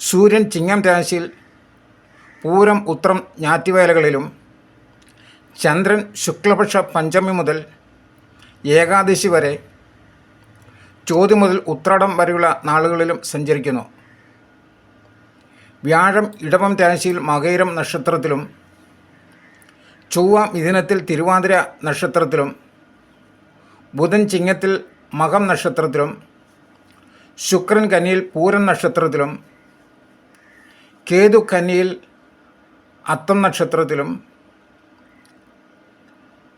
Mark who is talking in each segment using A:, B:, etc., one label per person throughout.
A: സൂര്യൻ ചിങ്ങം രാശിയിൽ പൂരം ഉത്രം ഞാറ്റുവേലകളിലും ചന്ദ്രൻ ശുക്ലപക്ഷ പഞ്ചമി മുതൽ ഏകാദശി വരെ ചോതി മുതൽ ഉത്രാടം വരെയുള്ള നാളുകളിലും സഞ്ചരിക്കുന്നു. വ്യാഴം ഇടവം രാശിയിൽ മകൈരം നക്ഷത്രത്തിലും ചൊവ്വ മിഥുനത്തിൽ തിരുവാതിര നക്ഷത്രത്തിലും ബുധൻ ചിങ്ങത്തിൽ മകം നക്ഷത്രത്തിലും ശുക്രൻ കന്നിയിൽ പൂരം നക്ഷത്രത്തിലും കേതു കന്നിയിൽ അത്തം നക്ഷത്രത്തിലും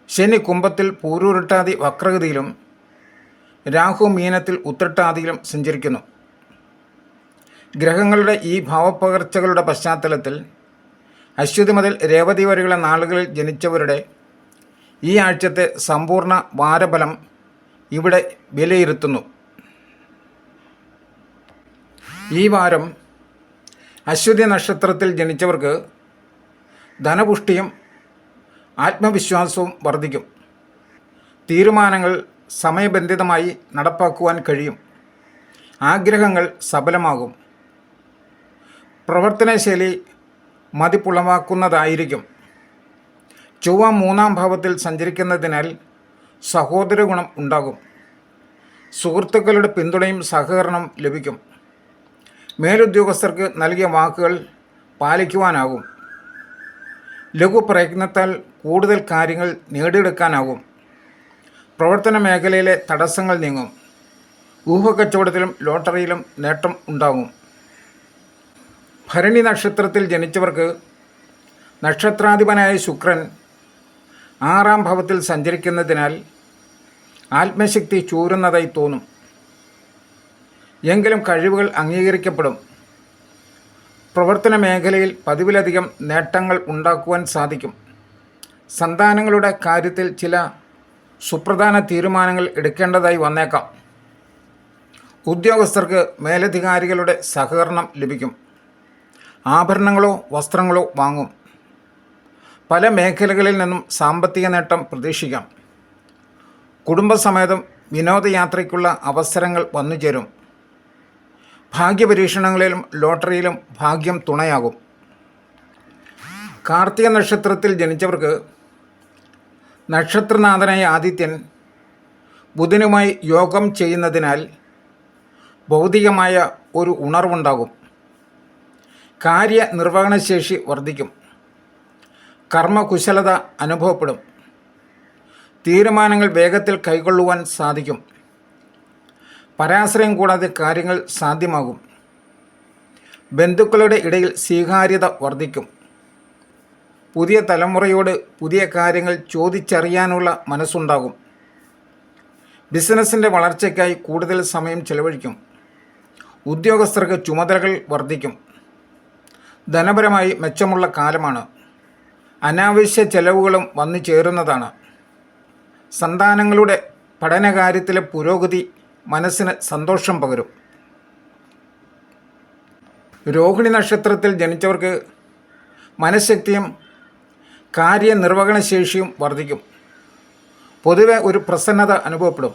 A: ശനി കുംഭത്തിൽ പൂരൂരുട്ടാതി വക്രഗതിയിലും രാഹു മീനത്തിൽ ഉത്രട്ടാതിയിലും സഞ്ചരിക്കുന്നു. ഗ്രഹങ്ങളുടെ ഈ ഭാവപ്പകർച്ചകളുടെ പശ്ചാത്തലത്തിൽ അശ്വതി മുതൽ രേവതി വരെയുള്ള നാളുകളിൽ ജനിച്ചവരുടെ ഈ ആഴ്ചത്തെ സമ്പൂർണ വാരബലം ഇവിടെ വിലയിരുത്തുന്നു. ഈ വാരം അശ്വതി നക്ഷത്രത്തിൽ ജനിച്ചവർക്ക് ധനപുഷ്ടിയും ആത്മവിശ്വാസവും വർദ്ധിക്കും. തീരുമാനങ്ങൾ സമയബന്ധിതമായി നടപ്പാക്കുവാൻ കഴിയും. ആഗ്രഹങ്ങൾ സഫലമാകും. പ്രവർത്തനശൈലി മതിപ്പുളവാക്കുന്നതായിരിക്കും. ചൊവ്വ മൂന്നാം ഭാവത്തിൽ സഞ്ചരിക്കുന്നതിനാൽ സഹോദര ഗുണം ഉണ്ടാകും. സുഹൃത്തുക്കളുടെ പിന്തുണയും സഹകരണം ലഭിക്കും. മേലുദ്യോഗസ്ഥർക്ക് നൽകിയ വാക്കുകൾ പാലിക്കുവാനാകും. ലഘു പ്രയത്നത്താൽ കൂടുതൽ കാര്യങ്ങൾ നേടിയെടുക്കാനാകും. പ്രവർത്തന മേഖലയിലെ തടസ്സങ്ങൾ നീങ്ങും. ഊഹക്കച്ചവടത്തിലും ലോട്ടറിയിലും നേട്ടം ഉണ്ടാകും. ഭരണി നക്ഷത്രത്തിൽ ജനിച്ചവർക്ക് നക്ഷത്രാധിപനായ ശുക്രൻ ആറാം ഭവത്തിൽ സഞ്ചരിക്കുന്നതിനാൽ ആത്മശക്തി ചൂരുന്നതായി തോന്നും. എങ്കിലും കഴിവുകൾ അംഗീകരിക്കപ്പെടും. പ്രവർത്തന മേഖലയിൽ പതിവിലധികം നേട്ടങ്ങൾ ഉണ്ടാക്കുവാൻ സാധിക്കും. സന്താനങ്ങളുടെ കാര്യത്തിൽ ചില സുപ്രധാന തീരുമാനങ്ങൾ എടുക്കേണ്ടതായി വന്നേക്കാം. ഉദ്യോഗസ്ഥർക്ക് മേലധികാരികളുടെ സഹകരണം ലഭിക്കും. ആഭരണങ്ങളോ വസ്ത്രങ്ങളോ വാങ്ങും. പല മേഖലകളിൽ നിന്നും സാമ്പത്തിക നേട്ടം പ്രതീക്ഷിക്കാം. കുടുംബസമേതം വിനോദയാത്രയ്ക്കുള്ള അവസരങ്ങൾ വന്നുചേരും. ഭാഗ്യപരീക്ഷണങ്ങളിലും ലോട്ടറിയിലും ഭാഗ്യം തുണയാകും. കാർത്തിക നക്ഷത്രത്തിൽ ജനിച്ചവർക്ക് നക്ഷത്രനാഥനായ ആദിത്യൻ ബുധനുമായി യോഗം ചെയ്യുന്നതിനാൽ ഭൗതികമായ ഒരു ഉണർവുണ്ടാകും. കാര്യനിർവഹണശേഷി വർദ്ധിക്കും. കർമ്മകുശലത അനുഭവപ്പെടും. തീരുമാനങ്ങൾ വേഗത്തിൽ കൈക്കൊള്ളുവാൻ സാധിക്കും. പരാശ്രയം കൂടാതെ കാര്യങ്ങൾ സാധ്യമാകും. ബന്ധുക്കളുടെ ഇടയിൽ സ്വീകാര്യത വർദ്ധിക്കും. പുതിയ തലമുറയോട് പുതിയ കാര്യങ്ങൾ ചോദിച്ചറിയാനുള്ള മനസ്സുണ്ടാകും. ബിസിനസ്സിന്റെ വളർച്ചയ്ക്കായി കൂടുതൽ സമയം ചെലവഴിക്കും. ഉദ്യോഗസ്ഥർക്ക് ചുമതലകൾ വർദ്ധിക്കും. ധനപരമായി മെച്ചമുള്ള കാലമാണ്. അനാവശ്യ ചെലവുകളും വന്നു ചേരുന്നതാണ്. സന്താനങ്ങളുടെ പഠനകാര്യത്തിലെ പുരോഗതി മനസ്സിന് സന്തോഷം പകരും. രോഹിണി നക്ഷത്രത്തിൽ ജനിച്ചവർക്ക് മനഃശക്തിയും കാര്യനിർവഹണശേഷിയും വർദ്ധിക്കും. പൊതുവെ ഒരു പ്രസന്നത അനുഭവപ്പെടും.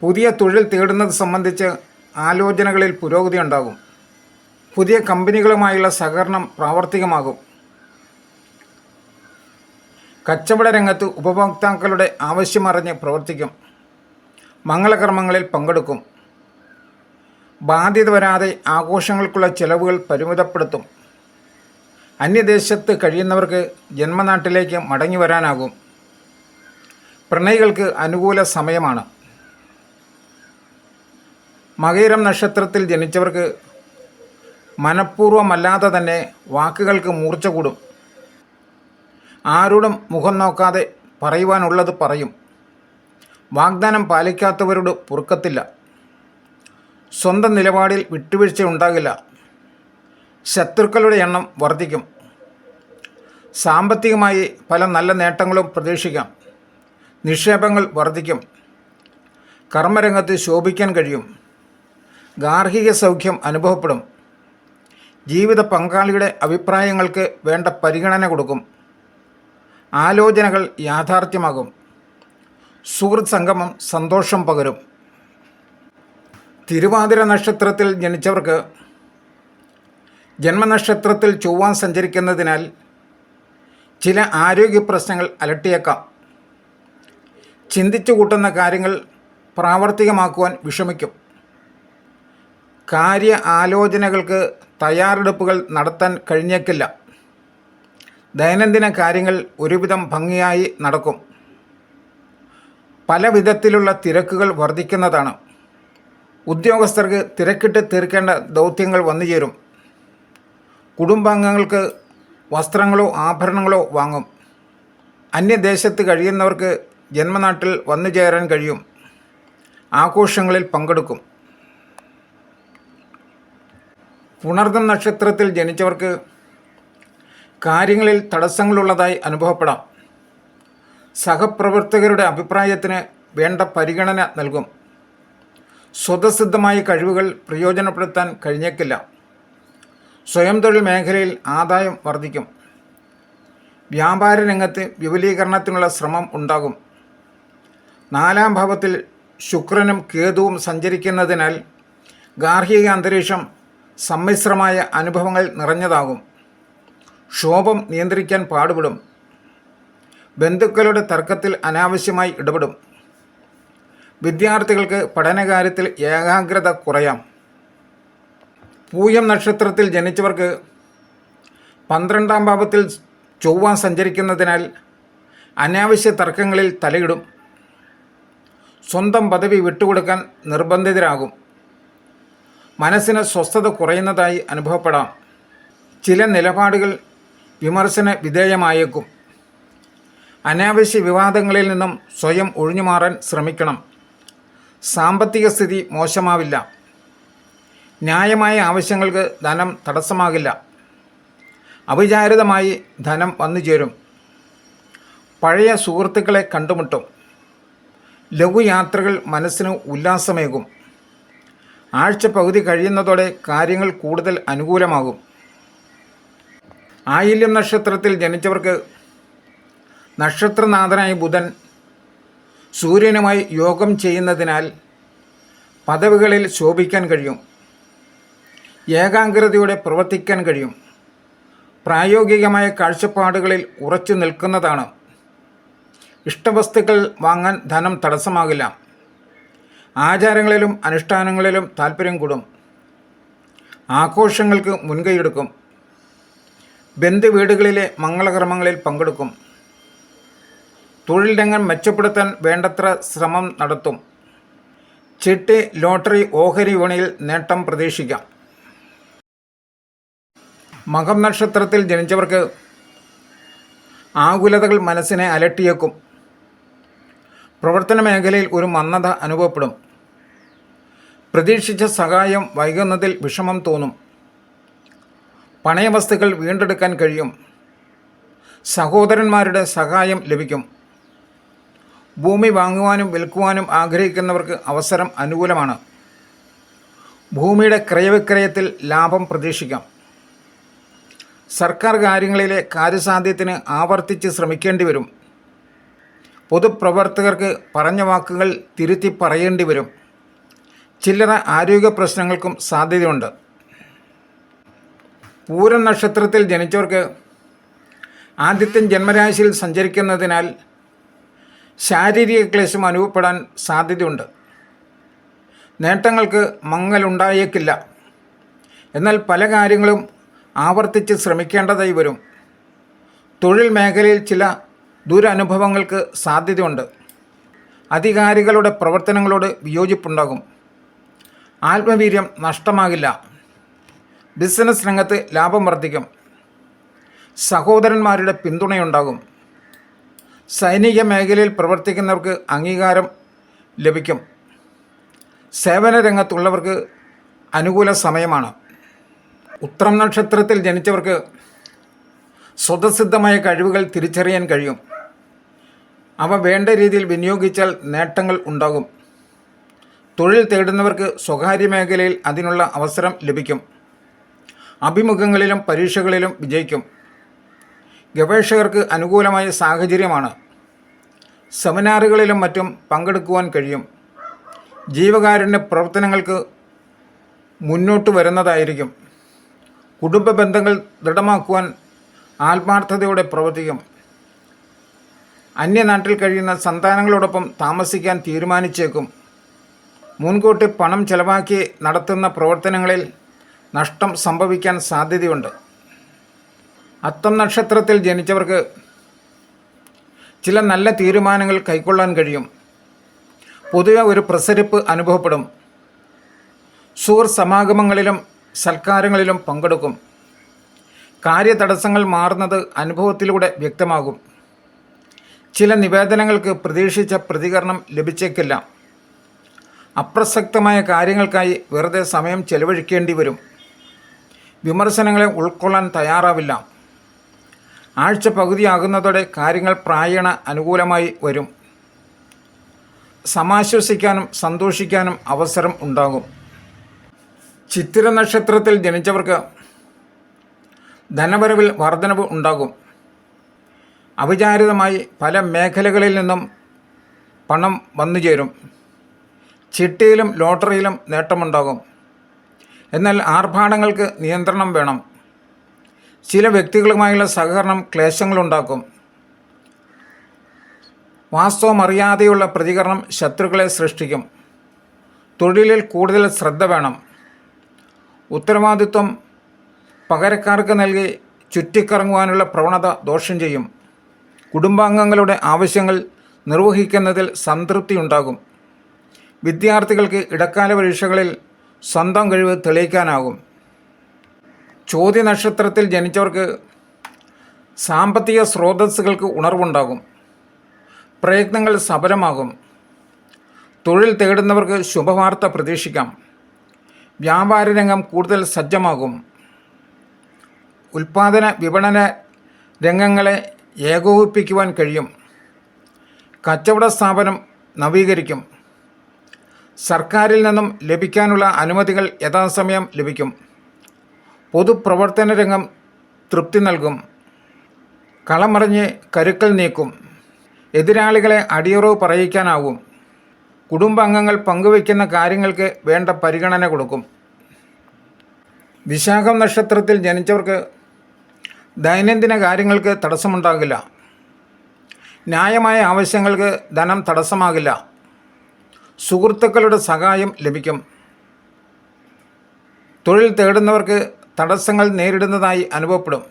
A: പുതിയ തൊഴിൽ തേടുന്നത് സംബന്ധിച്ച് ആലോചനകളിൽ പുരോഗതി ഉണ്ടാകും. പുതിയ കമ്പനികളുമായുള്ള സഹകരണം പ്രാവർത്തികമാകും. കച്ചവട രംഗത്ത് ഉപഭോക്താക്കളുടെ ആവശ്യമറിഞ്ഞ് പ്രവർത്തിക്കും. മംഗളകർമ്മങ്ങളിൽ പങ്കെടുക്കും. ബാധ്യത വരാതെ ആഘോഷങ്ങൾക്കുള്ള ചെലവുകൾ പരിമിതപ്പെടുത്തും. അന്യദേശത്ത് കഴിയുന്നവർക്ക് ജന്മനാട്ടിലേക്ക് മടങ്ങി വരാനാകും. പ്രണയികൾക്ക് അനുകൂല സമയമാണ്. മകയിരം നക്ഷത്രത്തിൽ ജനിച്ചവർക്ക് മനഃപൂർവമല്ലാതെ തന്നെ വാക്കുകൾക്ക് മൂർച്ച കൂടും. ആരോടും മുഖം നോക്കാതെ പറയുവാനുള്ളത് പറയും. വാഗ്ദാനം പാലിക്കാത്തവരോട് പൊറുക്കത്തില്ല. സ്വന്തം നിലപാടിൽ വിട്ടുവീഴ്ച ഉണ്ടാകില്ല. ശത്രുക്കളുടെ എണ്ണം വർദ്ധിക്കും. സാമ്പത്തികമായി പല നല്ല നേട്ടങ്ങളും പ്രതീക്ഷിക്കാം. നിക്ഷേപങ്ങൾ വർദ്ധിക്കും. കർമ്മരംഗത്ത് ശോഭിക്കാൻ കഴിയും. ഗാർഹിക സൗഖ്യം അനുഭവപ്പെടും. ജീവിത പങ്കാളിയുടെ അഭിപ്രായങ്ങൾക്ക് വേണ്ട പരിഗണന കൊടുക്കും. ആലോചനകൾ യാഥാർത്ഥ്യമാകും. സുഹൃത്ത് സംഗമം സന്തോഷം പകരും. തിരുവാതിര നക്ഷത്രത്തിൽ ജനിച്ചവർക്ക് ജന്മനക്ഷത്രത്തിൽ ചൊവ്വാൻ സഞ്ചരിക്കുന്നതിനാൽ ചില ആരോഗ്യ പ്രശ്നങ്ങൾ അലട്ടിയേക്കാം. ചിന്തിച്ചു കൂട്ടുന്ന കാര്യങ്ങൾ പ്രാവർത്തികമാക്കുവാൻ വിഷമിക്കും. കാര്യ ആലോചനകൾക്ക് തയ്യാറെടുപ്പുകൾ നടത്താൻ കഴിഞ്ഞേക്കില്ല. ദൈനംദിന കാര്യങ്ങൾ ഒരുവിധം ഭംഗിയായി നടക്കും. പല വിധത്തിലുള്ള തിരക്കുകൾ വർദ്ധിക്കുന്നതാണ് ഉദ്യോഗസ്ഥർക്ക് തിരക്കിട്ട് തീർക്കേണ്ട ദൗത്യങ്ങൾ വന്നുചേരും. കുടുംബാംഗങ്ങൾക്ക് വസ്ത്രങ്ങളോ ആഭരണങ്ങളോ വാങ്ങും. അന്യദേശത്ത് കഴിയുന്നവർക്ക് ജന്മനാട്ടിൽ വന്നു ചേരാൻ കഴിയും. ആഘോഷങ്ങളിൽ പങ്കെടുക്കും. പുണർദം നക്ഷത്രത്തിൽ ജനിച്ചവർക്ക് കാര്യങ്ങളിൽ തടസ്സങ്ങളുള്ളതായി അനുഭവപ്പെടാം. സഹപ്രവർത്തകരുടെ അഭിപ്രായത്തിന് വേണ്ട പരിഗണന നൽകും. സ്വതസിദ്ധമായ കഴിവുകൾ പ്രയോജനപ്പെടുത്താൻ കഴിഞ്ഞേക്കില്ല. സ്വയം തൊഴിൽ മേഖലയിൽ ആദായം വർദ്ധിക്കും. വ്യാപാര രംഗത്ത് വിപുലീകരണത്തിനുള്ള ശ്രമം ഉണ്ടാകും. നാലാം ഭാവത്തിൽ ശുക്രനും കേതുവും സഞ്ചരിക്കുന്നതിനാൽ ഗാർഹിക അന്തരീക്ഷം സമ്മിശ്രമായ അനുഭവങ്ങൾ നിറഞ്ഞതാകും. ക്ഷോഭം നിയന്ത്രിക്കാൻ പാടുപെടും. ബന്ധുക്കളുടെ തർക്കത്തിൽ അനാവശ്യമായി ഇടപെടും. വിദ്യാർത്ഥികൾക്ക് പഠനകാര്യത്തിൽ ഏകാഗ്രത കുറയാം. പൂയം നക്ഷത്രത്തിൽ ജനിച്ചവർക്ക് പന്ത്രണ്ടാം ഭാവത്തിൽ ചൊവ്വ സഞ്ചരിക്കുന്നതിനാൽ അനാവശ്യ തർക്കങ്ങളിൽ തലയിടും. സ്വന്തം പദവി വിട്ടുകൊടുക്കാൻ നിർബന്ധിതരാകും. മനസ്സിന് സ്വസ്ഥത കുറയുന്നതായി അനുഭവപ്പെടാം. ചില നിലപാടുകൾ വിമർശന വിധേയമായേക്കും. അനാവശ്യ വിവാദങ്ങളിൽ നിന്നും സ്വയം ഒഴിഞ്ഞുമാറാൻ ശ്രമിക്കണം. സാമ്പത്തിക സ്ഥിതി മോശമാവില്ല. ന്യായമായ ആവശ്യങ്ങൾക്ക് ധനം തടസ്സമാകില്ല. അവിചാരിതമായി ധനം വന്നു ചേരും പഴയ സുഹൃത്തുക്കളെ കണ്ടുമുട്ടും. ലഘുയാത്രകൾ മനസ്സിന് ഉല്ലാസമേകും. ആഴ്ച പകുതി കഴിയുന്നതോടെ കാര്യങ്ങൾ കൂടുതൽ അനുകൂലമാകും. ആയില്യം നക്ഷത്രത്തിൽ ജനിച്ചവർക്ക് നക്ഷത്രനാഥനായ ബുധൻ സൂര്യനുമായി യോഗം ചെയ്യുന്നതിനാൽ പദവികളിൽ ശോഭിക്കാൻ കഴിയും. ഏകാഗ്രതയോടെ പ്രവർത്തിക്കാൻ കഴിയും. പ്രായോഗികമായ കാഴ്ചപ്പാടുകളിൽ ഉറച്ചു നിൽക്കുന്നതാണ്. ഇഷ്ടവസ്തുക്കൾ വാങ്ങാൻ ധനം തടസ്സമാകില്ല. ആചാരങ്ങളിലും അനുഷ്ഠാനങ്ങളിലും താല്പര്യം കൂടും. ആഘോഷങ്ങൾക്ക് മുൻകൈയെടുക്കും. ബന്ധുവീടുകളിലെ മംഗളകർമ്മങ്ങളിൽ പങ്കെടുക്കും. തൊഴിൽ രംഗം മെച്ചപ്പെടുത്താൻ വേണ്ടത്ര ശ്രമം നടത്തും. ചിട്ടി ലോട്ടറി ഓഹരി വിപണിയിൽ നേട്ടം പ്രതീക്ഷിക്കാം. മകം നക്ഷത്രത്തിൽ ജനിച്ചവർക്ക് ആകുലതകൾ മനസ്സിനെ അലട്ടിയേക്കും. പ്രവർത്തന മേഖലയിൽ ഒരു മന്ദത അനുഭവപ്പെടും. പ്രതീക്ഷിച്ച സഹായം വൈകുന്നതിൽ വിഷമം തോന്നും. പണയവസ്തുക്കൾ വീണ്ടെടുക്കാൻ കഴിയും. സഹോദരന്മാരുടെ സഹായം ലഭിക്കും. ഭൂമി വാങ്ങുവാനും വിൽക്കുവാനും ആഗ്രഹിക്കുന്നവർക്ക് അവസരം അനുകൂലമാണ്. ഭൂമിയുടെ ക്രയവിക്രയത്തിൽ ലാഭം പ്രതീക്ഷിക്കാം. സർക്കാർ കാര്യങ്ങളിലെ കാര്യസാധ്യത്തിന് ആവർത്തിച്ച് ശ്രമിക്കേണ്ടി വരും പൊതുപ്രവർത്തകർക്ക് പറഞ്ഞ വാക്കുകൾ തിരുത്തി പറയേണ്ടി വരും ചില്ലറ ആരോഗ്യ പ്രശ്നങ്ങൾക്കും സാധ്യതയുണ്ട്. പൂരം നക്ഷത്രത്തിൽ ജനിച്ചവർക്ക് ആദ്യത്തെ ജന്മരാശിയിൽ സഞ്ചരിക്കുന്നതിനാൽ ശാരീരിക ക്ലേശം അനുഭവപ്പെടാൻ സാധ്യതയുണ്ട്. നേട്ടങ്ങൾക്ക് മങ്ങലുണ്ടായേക്കില്ല. എന്നാൽ പല കാര്യങ്ങളും ആവർത്തിച്ച് ശ്രമിക്കേണ്ടതായി വരും. തൊഴിൽ മേഖലയിൽ ചില ദുരനുഭവങ്ങൾക്ക് സാധ്യതയുണ്ട്. അധികാരികളുടെ പ്രവർത്തനങ്ങളോട് വിയോജിപ്പുണ്ടാകും. ആത്മവീര്യം നഷ്ടമാകില്ല. ബിസിനസ് രംഗത്ത് ലാഭം വർദ്ധിക്കും. സഹോദരന്മാരുടെ പിന്തുണയുണ്ടാകും. സൈനിക മേഖലയിൽ പ്രവർത്തിക്കുന്നവർക്ക് അംഗീകാരം ലഭിക്കും. സേവന രംഗത്തുള്ളവർക്ക് അനുകൂല സമയമാണ്. ഉത്രം നക്ഷത്രത്തിൽ ജനിച്ചവർക്ക് സ്വതസിദ്ധമായ കഴിവുകൾ തിരിച്ചറിയാൻ കഴിയും. അവ വേണ്ട രീതിയിൽ വിനിയോഗിച്ചാൽ നേട്ടങ്ങൾ ഉണ്ടാകും. തൊഴിൽ തേടുന്നവർക്ക് സ്വകാര്യ മേഖലയിൽ അതിനുള്ള അവസരം ലഭിക്കും. അഭിമുഖങ്ങളിലും പരീക്ഷകളിലും വിജയിക്കും. ഗവേഷകർക്ക് അനുകൂലമായ സാഹചര്യമാണ്. സെമിനാറുകളിലും മറ്റും പങ്കെടുക്കുവാൻ കഴിയും. ജീവകാരുണ്യ പ്രവർത്തനങ്ങൾക്ക് മുന്നോട്ട് വരുന്നതായിരിക്കും. കുടുംബ ബന്ധങ്ങൾ ദൃഢമാക്കുവാൻ ആത്മാർത്ഥതയോടെ പ്രവർത്തിക്കും. അന്യനാട്ടിൽ കഴിയുന്ന സന്താനങ്ങളോടൊപ്പം താമസിക്കാൻ തീരുമാനിച്ചേക്കും. മുൻകൂട്ടി പണം ചെലവാക്കി നടത്തുന്ന പ്രവർത്തനങ്ങളിൽ നഷ്ടം സംഭവിക്കാൻ സാധ്യതയുണ്ട്. അത്തം നക്ഷത്രത്തിൽ ജനിച്ചവർക്ക് ചില നല്ല തീരുമാനങ്ങൾ കൈക്കൊള്ളാൻ കഴിയും. പൊതുവെ ഒരു പ്രസരിപ്പ് അനുഭവപ്പെടും. സൂർ സമാഗമങ്ങളിലും സൽക്കാരങ്ങളിലും പങ്കെടുക്കും. കാര്യതടസ്സങ്ങൾ മാറുന്നത് അനുഭവത്തിലൂടെ വ്യക്തമാകും. ചില നിവേദനങ്ങൾക്ക് പ്രതീക്ഷിച്ച പ്രതികരണം ലഭിച്ചേക്കില്ല. അപ്രസക്തമായ കാര്യങ്ങൾക്കായി വെറുതെ സമയം ചെലവഴിക്കേണ്ടി വരും. വിമർശനങ്ങളെ ഉൾക്കൊള്ളാൻ തയ്യാറാവില്ല. ആഴ്ച പകുതിയാകുന്നതോടെ കാര്യങ്ങൾ പ്രായണ അനുകൂലമായി വരും. സമാശ്വസിക്കാനും സന്തോഷിക്കാനും അവസരം ഉണ്ടാകും. ചിത്തിര നക്ഷത്രത്തിൽ ജനിച്ചവർക്ക് ധനവരവിൽ വർധനവ് ഉണ്ടാകും. അവിചാരിതമായി പല മേഖലകളിൽ നിന്നും പണം വന്നു ചേരും. ചിട്ടിയിലും ലോട്ടറിയിലും നേട്ടമുണ്ടാകും. എന്നാൽ ആർഭാടങ്ങൾക്ക് നിയന്ത്രണം വേണം. ചില വ്യക്തികളുമായുള്ള സഹകരണം ക്ലേശങ്ങളുണ്ടാക്കും. വാസ്തവം അറിയാതെയുള്ള പ്രതികരണം ശത്രുക്കളെ സൃഷ്ടിക്കും. തൊഴിലിൽ കൂടുതൽ ശ്രദ്ധ വേണം. ഉത്തരവാദിത്വം പകരക്കാർക്ക് നൽകി ചുറ്റിക്കറങ്ങുവാനുള്ള പ്രവണത ദോഷം ചെയ്യും. കുടുംബാംഗങ്ങളുടെ ആവശ്യങ്ങൾ നിർവഹിക്കുന്നതിൽ സംതൃപ്തി ഉണ്ടാകും. വിദ്യാർത്ഥികൾക്ക് ഇടക്കാല പരീക്ഷകളിൽ സ്വന്തം കഴിവ് തെളിയിക്കാനാകും. ചോദ്യ നക്ഷത്രത്തിൽ ജനിച്ചവർക്ക് സാമ്പത്തിക സ്രോതസ്സുകൾക്ക് ഉണർവുണ്ടാകും. പ്രയത്നങ്ങൾ സഫലമാകും. തൊഴിൽ തേടുന്നവർക്ക് ശുഭവാർത്ത പ്രതീക്ഷിക്കാം. വ്യാപാര രംഗം കൂടുതൽ സജ്ജമാകും. ഉൽപാദന വിപണന രംഗങ്ങളെ ഏകോപിപ്പിക്കുവാൻ കഴിയും. കച്ചവട സ്ഥാപനം നവീകരിക്കും. സർക്കാരിൽ നിന്നും ലഭിക്കാനുള്ള അനുമതികൾ യഥാസമയം ലഭിക്കും. പൊതുപ്രവർത്തന രംഗം തൃപ്തി നൽകും. കളമറിഞ്ഞ് കരുക്കൽ നീക്കും. എതിരാളികളെ അടിയറവ് പറയിക്കാനാവും. കുടുംബാംഗങ്ങൾ പങ്കുവയ്ക്കുന്ന കാര്യങ്ങൾക്ക് വേണ്ട പരിഗണന കൊടുക്കും. വിശാഖം നക്ഷത്രത്തിൽ ജനിച്ചവർക്ക് ദൈനംദിന കാര്യങ്ങൾക്ക് തടസ്സമുണ്ടാകില്ല. ന്യായമായ ആവശ്യങ്ങൾക്ക് ധനം തടസ്സമാകില്ല. സുഹൃത്തുക്കളുടെ സഹായം ലഭിക്കും. തൊഴിൽ തേടുന്നവർക്ക് തടസ്സങ്ങൾ നേരിടുന്നതായി അനുഭവപ്പെടും.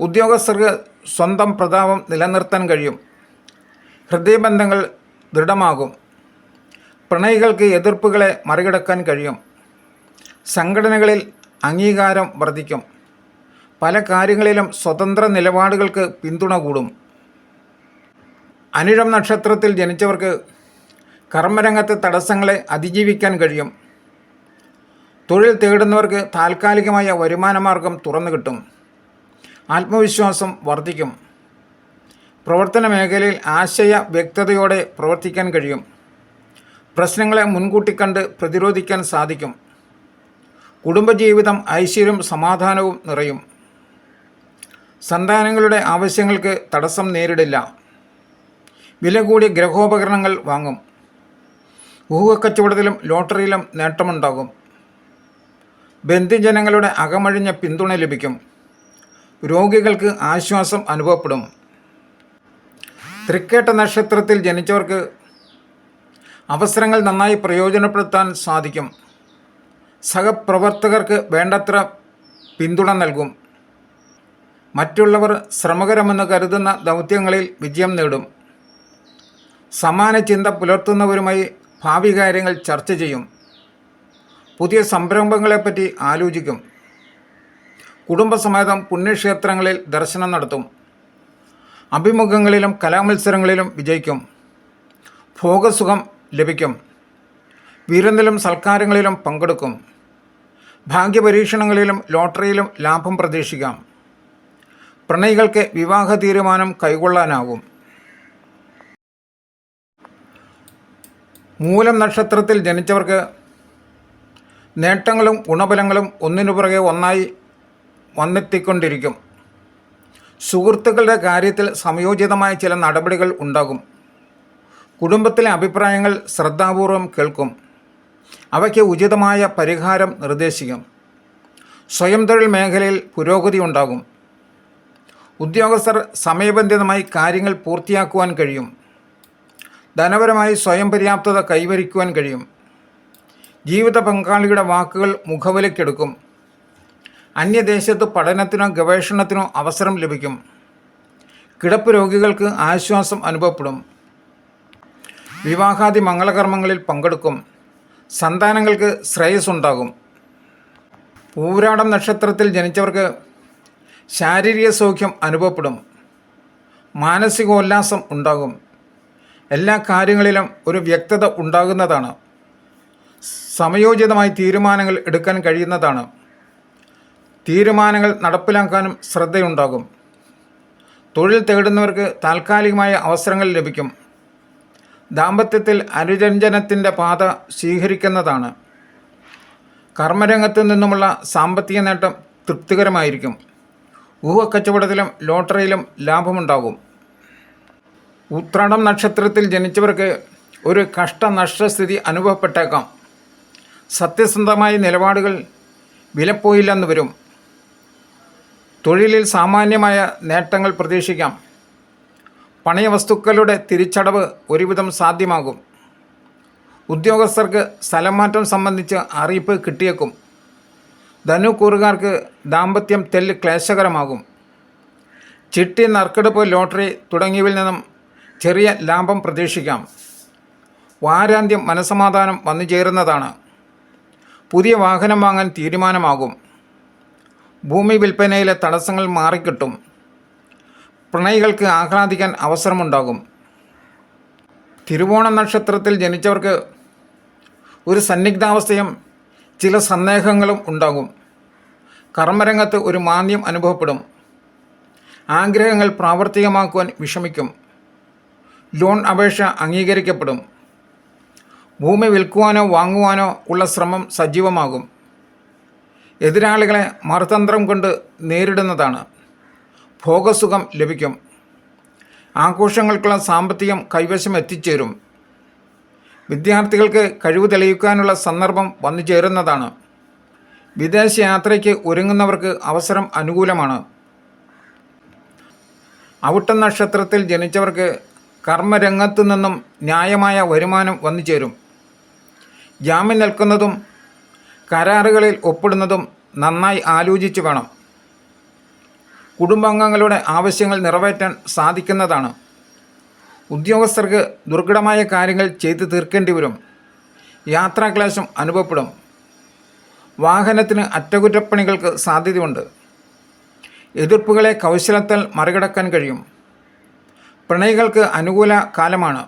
A: ഉദ്യോഗസ്ഥർക്ക് സ്വന്തം പ്രതാപം നിലനിർത്താൻ കഴിയും. ഹൃദയബന്ധങ്ങൾ ദൃഢമാകും. പ്രണയികൾക്ക് എതിർപ്പുകളെ മറികടക്കാൻ കഴിയും. സംഘടനകളിൽ അംഗീകാരം വർദ്ധിക്കും. പല കാര്യങ്ങളിലും സ്വതന്ത്ര നിലപാടുകൾക്ക് പിന്തുണ കൂടും. അനിഴം നക്ഷത്രത്തിൽ ജനിച്ചവർക്ക് കർമ്മരംഗത്തെ തടസ്സങ്ങളെ അതിജീവിക്കാൻ കഴിയും. തൊഴിൽ തേടുന്നവർക്ക് താൽക്കാലികമായ വരുമാനമാർഗം തുറന്നു കിട്ടും. ആത്മവിശ്വാസം വർദ്ധിക്കും. പ്രവർത്തന മേഖലയിൽ ആശയ വ്യക്തതയോടെ പ്രവർത്തിക്കാൻ കഴിയും. പ്രശ്നങ്ങളെ മുൻകൂട്ടി കണ്ട് പ്രതിരോധിക്കാൻ സാധിക്കും. കുടുംബജീവിതം ഐശ്വര്യം സമാധാനവും നിറയും. സന്താനങ്ങളുടെ ആവശ്യങ്ങൾക്ക് തടസ്സം നേരിടില്ല. വില കൂടിയ ഗ്രഹോപകരണങ്ങൾ വാങ്ങും. ഊഹക്കച്ചവടത്തിലും ലോട്ടറിയിലും നേട്ടമുണ്ടാകും. ബന്ധുജനങ്ങളുടെ അകമഴിഞ്ഞ പിന്തുണ ലഭിക്കും. രോഗികൾക്ക് ആശ്വാസം അനുഭവപ്പെടും. തൃക്കേട്ട നക്ഷത്രത്തിൽ ജനിച്ചവർക്ക് അവസരങ്ങൾ നന്നായി പ്രയോജനപ്പെടുത്താൻ സാധിക്കും. സഹപ്രവർത്തകർക്ക് വേണ്ടത്ര പിന്തുണ നൽകും. മറ്റുള്ളവർ ശ്രമകരമെന്ന് കരുതുന്ന ദൗത്യങ്ങളിൽ വിജയം നേടും. സമാന ചിന്ത പുലർത്തുന്നവരുമായി ഭാവി കാര്യങ്ങൾ ചർച്ച ചെയ്യും. പുതിയ സംരംഭങ്ങളെപ്പറ്റി ആലോചിക്കും. കുടുംബസമേതം പുണ്യക്ഷേത്രങ്ങളിൽ ദർശനം നടത്തും. അഭിമുഖങ്ങളിലും കലാമത്സരങ്ങളിലും വിജയിക്കും. ഭോഗസുഖം ലഭിക്കും. വിരുന്നിലും സൽക്കാരങ്ങളിലും പങ്കെടുക്കും. ഭാഗ്യപരീക്ഷണങ്ങളിലും ലോട്ടറിയിലും ലാഭം പ്രതീക്ഷിക്കാം. പ്രണയികൾക്ക് വിവാഹ തീരുമാനം കൈകൊള്ളാനാകും മൂലം നക്ഷത്രത്തിൽ ജനിച്ചവർക്ക് നേട്ടങ്ങളും ഗുണഫലങ്ങളും ഒന്നിനു പുറകെ ഒന്നായി വന്നെത്തിക്കൊണ്ടിരിക്കും. സുഹൃത്തുക്കളുടെ കാര്യത്തിൽ സംയോജിതമായ ചില നടപടികൾ ഉണ്ടാകും. കുടുംബത്തിലെ അഭിപ്രായങ്ങൾ ശ്രദ്ധാപൂർവം കേൾക്കും. അവയ്ക്ക് ഉചിതമായ പരിഹാരം നിർദ്ദേശിക്കും. സ്വയം തൊഴിൽ മേഖലയിൽ പുരോഗതി ഉണ്ടാകും. ഉദ്യോഗസ്ഥർ സമയബന്ധിതമായി കാര്യങ്ങൾ പൂർത്തിയാക്കുവാൻ കഴിയും. ധനപരമായി സ്വയം പര്യാപ്തത കൈവരിക്കുവാൻ കഴിയും. ജീവിത പങ്കാളിയുടെ വാക്കുകൾ മുഖവിലക്കെടുക്കും അന്യദേശത്ത് പഠനത്തിനോ ഗവേഷണത്തിനോ അവസരം ലഭിക്കും. കിടപ്പ് രോഗികൾക്ക് ആശ്വാസം അനുഭവപ്പെടും. വിവാഹാദി മംഗളകർമ്മങ്ങളിൽ പങ്കെടുക്കും. സന്താനങ്ങൾക്ക് ശ്രേയസ് ഉണ്ടാകും പൂരാടം നക്ഷത്രത്തിൽ ജനിച്ചവർക്ക് ശാരീരിക സൗഖ്യം അനുഭവപ്പെടും. മാനസികോല്ലാസം ഉണ്ടാകും. എല്ലാ കാര്യങ്ങളിലും ഒരു വ്യക്തത ഉണ്ടാകുന്നതാണ്. സമയോചിതമായി തീരുമാനങ്ങൾ എടുക്കാൻ കഴിയുന്നതാണ്. തീരുമാനങ്ങൾ നടപ്പിലാക്കാനും ശ്രദ്ധയുണ്ടാകും. തൊഴിൽ തേടുന്നവർക്ക് താൽക്കാലികമായ അവസരങ്ങൾ ലഭിക്കും. ദാമ്പത്യത്തിൽ അനുരഞ്ജനത്തിന്റെ പാത സ്വീകരിക്കുന്നതാണ്. കർമ്മരംഗത്തു നിന്നുമുള്ള സാമ്പത്തിക നേട്ടം തൃപ്തികരമായിരിക്കും. ഊഹക്കച്ചവടത്തിലും ലോട്ടറിയിലും ലാഭമുണ്ടാകും. ഉത്രാടം നക്ഷത്രത്തിൽ ജനിച്ചവർക്ക് ഒരു കഷ്ടനഷ്ടസ്ഥിതി അനുഭവപ്പെട്ടേക്കാം. സത്യസന്ധമായ നിലപാടുകൾ വിലപ്പോയില്ലെന്ന് വരും. തൊഴിലിൽ സാമാന്യമായ നേട്ടങ്ങൾ പ്രതീക്ഷിക്കാം. പണയവസ്തുക്കളുടെ തിരിച്ചടവ് ഒരുവിധം സാധ്യമാകും. ഉദ്യോഗസ്ഥർക്ക് സ്ഥലമാറ്റം സംബന്ധിച്ച് അറിയിപ്പ് കിട്ടിയേക്കും. ധനുക്കൂറുകാർക്ക് ദാമ്പത്യം തെല്ല് ക്ലേശകരമാകും. ചിട്ടി നറുക്കെടുപ്പ് ലോട്ടറി തുടങ്ങിയവയിൽ നിന്നും ചെറിയ ലാഭം പ്രതീക്ഷിക്കാം. വാരാന്ത്യം മനസമാധാനം വന്നു ചേരുന്നതാണ് പുതിയ വാഹനം വാങ്ങാൻ തീരുമാനമാകും. ഭൂമി വിൽപ്പനയിലെ തടസ്സങ്ങൾ മാറിക്കിട്ടും. പ്രണയികൾക്ക് ആഹ്ലാദിക്കാൻ അവസരമുണ്ടാകും. തിരുവോണ നക്ഷത്രത്തിൽ ജനിച്ചവർക്ക് ഒരു സന്നിഗ്ധാവസ്ഥയും ചില സന്ദേഹങ്ങളും ഉണ്ടാകും. കർമ്മരംഗത്ത് ഒരു മാന്ദ്യം അനുഭവപ്പെടും. ആഗ്രഹങ്ങൾ പ്രാവർത്തികമാക്കുവാൻ വിഷമിക്കും. ലോൺ അപേക്ഷ അംഗീകരിക്കപ്പെടും. ഭൂമി വിൽക്കുവാനോ വാങ്ങുവാനോ ഉള്ള ശ്രമം സജീവമാകും. എതിരാളികളെ മറുതന്ത്രം കൊണ്ട് നേരിടുന്നതാണ്. ഭോഗസുഖം ലഭിക്കും. ആഘോഷങ്ങൾക്കുള്ള സാമ്പത്തികം കൈവശം എത്തിച്ചേരും. വിദ്യാർത്ഥികൾക്ക് കഴിവ് തെളിയിക്കാനുള്ള സന്ദർഭം വന്നു ചേരുന്നതാണ്. വിദേശ യാത്രയ്ക്ക് ഒരുങ്ങുന്നവർക്ക് അവസരം അനുകൂലമാണ്. ഔട്ട നക്ഷത്രത്തിൽ ജനിച്ചവർക്ക് കർമ്മരംഗത്തു നിന്നും ന്യായമായ വരുമാനം വന്നു ചേരും. ജാമ്യം നിൽക്കുന്നതും കരാറുകളിൽ ഒപ്പിടുന്നതും നന്നായി ആലോചിച്ച് വേണം. കുടുംബാംഗങ്ങളുടെ ആവശ്യങ്ങൾ നിറവേറ്റാൻ സാധിക്കുന്നതാണ്. ഉദ്യോഗസ്ഥർക്ക് ദുർഘടമായ കാര്യങ്ങൾ ചെയ്തു തീർക്കേണ്ടി വരും. യാത്രാക്ലേശം അനുഭവപ്പെടും. വാഹനത്തിന് അറ്റകുറ്റപ്പണികൾക്ക് സാധ്യതയുണ്ട്. എതിർപ്പുകളെ കൗശലത്താൽ മറികടക്കാൻ കഴിയും. പ്രണയികൾക്ക് അനുകൂല കാലമാണ്.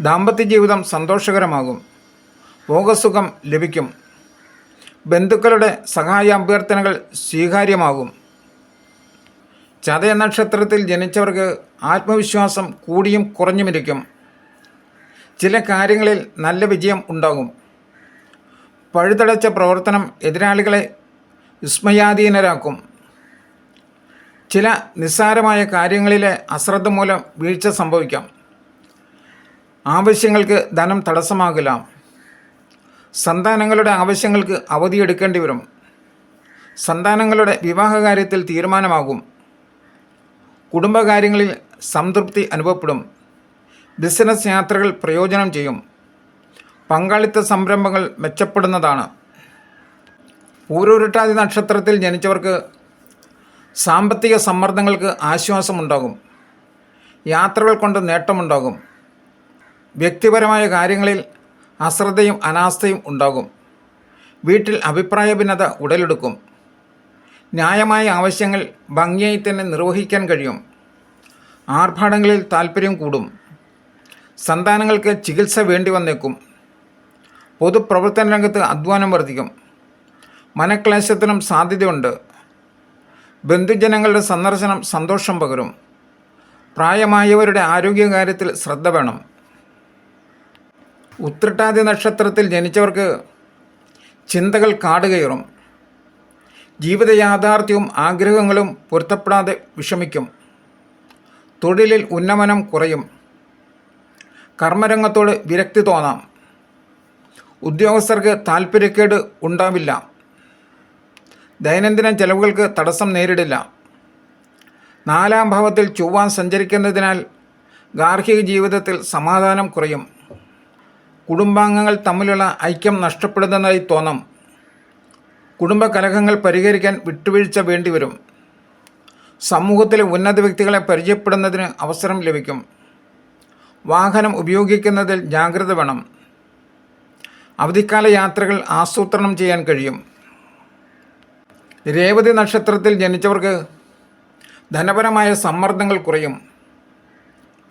A: ദാമ്പത്യ ജീവിതം സന്തോഷകരമാകും. ഭോഗസുഖം ലഭിക്കും. ബന്ധുക്കളുടെ സഹായാഭ്യർത്ഥനകൾ സ്വീകാര്യമാകും. ചതയ നക്ഷത്രത്തിൽ ജനിച്ചവർക്ക് ആത്മവിശ്വാസം കൂടിയും കുറഞ്ഞുമിരിക്കും. ചില കാര്യങ്ങളിൽ നല്ല വിജയം ഉണ്ടാകും. പഴുതടച്ച പ്രവർത്തനം എതിരാളികളെ വിസ്മയാധീനരാക്കും. ചില നിസ്സാരമായ കാര്യങ്ങളിലെ അശ്രദ്ധ മൂലം വീഴ്ച സംഭവിക്കാം. ആവശ്യങ്ങൾക്ക് ധനം തടസ്സമാകില്ല. സന്താനങ്ങളുടെ ആവശ്യങ്ങൾക്ക് അവധിയെടുക്കേണ്ടി വരും. സന്താനങ്ങളുടെ വിവാഹകാര്യത്തിൽ തീരുമാനമാകും. കുടുംബകാര്യങ്ങളിൽ സംതൃപ്തി അനുഭവപ്പെടും. ബിസിനസ് യാത്രകൾ പ്രയോജനം ചെയ്യും. പങ്കാളിത്ത സംരംഭങ്ങൾ മെച്ചപ്പെടുന്നതാണ്. പൂരൂരുട്ടാതി നക്ഷത്രത്തിൽ ജനിച്ചവർക്ക് സാമ്പത്തിക സമ്മർദ്ദങ്ങൾക്ക് ആശ്വാസമുണ്ടാകും. യാത്രകൾ കൊണ്ട് നേട്ടമുണ്ടാകും. വ്യക്തിപരമായ കാര്യങ്ങളിൽ അശ്രദ്ധയും അനാസ്ഥയും ഉണ്ടാകും. വീട്ടിൽ അഭിപ്രായ ഭിന്നത ഉടലെടുക്കും. ന്യായമായ ആവശ്യങ്ങൾ ഭംഗിയായി തന്നെ നിർവഹിക്കാൻ കഴിയും. ആർഭാടങ്ങളിൽ താൽപ്പര്യം കൂടും. സന്താനങ്ങൾക്ക് ചികിത്സ വേണ്ടി വന്നേക്കും. പൊതുപ്രവർത്തന രംഗത്ത് അധ്വാനം വർദ്ധിക്കും. മനക്ലേശത്തിനും സാധ്യതയുണ്ട്. ബന്ധുജനങ്ങളുടെ സന്ദർശനം സന്തോഷം പകരും. പ്രായമായവരുടെ ആരോഗ്യകാര്യത്തിൽ ശ്രദ്ധ വേണം. ഉത്രട്ടാതി നക്ഷത്രത്തിൽ ജനിച്ചവർക്ക് ചിന്തകൾ കാടുകയറും. ജീവിത യാഥാർത്ഥ്യവും ആഗ്രഹങ്ങളും പൊരുത്തപ്പെടാതെ വിഷമിക്കും. തൊഴിലിൽ ഉന്നമനം കുറയും. കർമ്മരംഗത്തോട് വിരക്തി തോന്നാം. ഉദ്യോഗസ്ഥർക്ക് താൽപ്പര്യക്കേട് ഉണ്ടാവില്ല. ദൈനംദിന ചെലവുകൾക്ക് തടസ്സം നേരിടില്ല. നാലാം ഭാവത്തിൽ ചൊവ്വാൻ സഞ്ചരിക്കുന്നതിനാൽ ഗാർഹിക ജീവിതത്തിൽ സമാധാനം കുറയും. കുടുംബാംഗങ്ങൾ തമ്മിലുള്ള ഐക്യം നഷ്ടപ്പെടുന്നതായി തോന്നാം. കുടുംബകലഹങ്ങൾ പരിഹരിക്കാൻ വിട്ടുവീഴ്ച വേണ്ടിവരും. സമൂഹത്തിലെ ഉന്നത വ്യക്തികളെ പരിചയപ്പെടുന്നതിന് അവസരം ലഭിക്കും. വാഹനം ഉപയോഗിക്കുന്നതിൽ ജാഗ്രത വേണം. അവധിക്കാല യാത്രകൾ ആസൂത്രണം ചെയ്യാൻ കഴിയും. രേവതി നക്ഷത്രത്തിൽ ജനിച്ചവർക്ക് ധനപരമായ സമ്മർദ്ദങ്ങൾ കുറയും.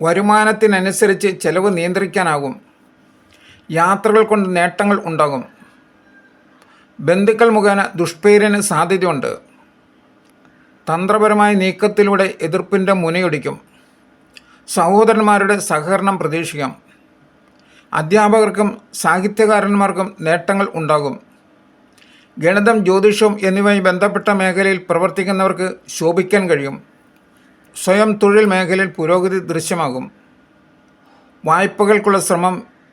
A: വരുമാനത്തിനനുസരിച്ച് ചെലവ് നിയന്ത്രിക്കാനാകും. യാത്രകൾ കൊണ്ട് നേട്ടങ്ങൾ ഉണ്ടാകും. ബന്ധുക്കൾ മുഖേന ദുഷ്പേരിന് സാധ്യതയുണ്ട്. തന്ത്രപരമായ നീക്കത്തിലൂടെ എതിർപ്പിന്റെ മുനയൊടിക്കും. സഹോദരന്മാരുടെ സഹകരണം പ്രതീക്ഷിക്കാം. അധ്യാപകർക്കും സാഹിത്യകാരന്മാർക്കും നേട്ടങ്ങൾ ഉണ്ടാകും. ഗണിതം ജ്യോതിഷവും എന്നിവയുമായി ബന്ധപ്പെട്ട മേഖലയിൽ പ്രവർത്തിക്കുന്നവർക്ക് ശോഭിക്കാൻ കഴിയും. സ്വയം തൊഴിൽ മേഖലയിൽ പുരോഗതി ദൃശ്യമാകും. വായ്പകൾക്കുള്ള ശ്രമം